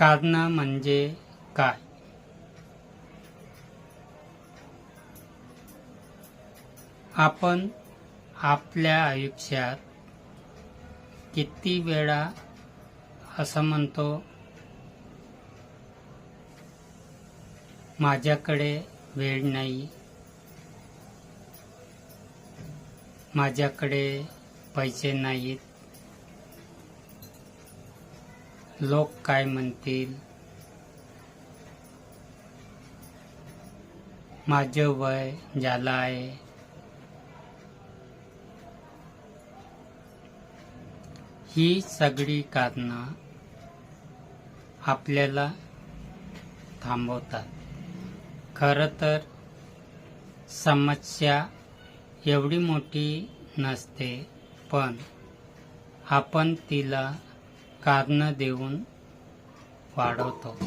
कारणं म्हणजे काय? आपण आपल्या आयुष्यात किती वेळा असं म्हणतो माझ्याकडे वेळ नाही. माझ्याकडे पैसे नाहीत. लोक काय म्हणतील? माझं वय झालं आहे ही सगळी कारणं आपल्याला थांबवतात. खरं तर समस्या एवढी मोठी नसते पण आपण तिला कारणं देऊन वाढवतो.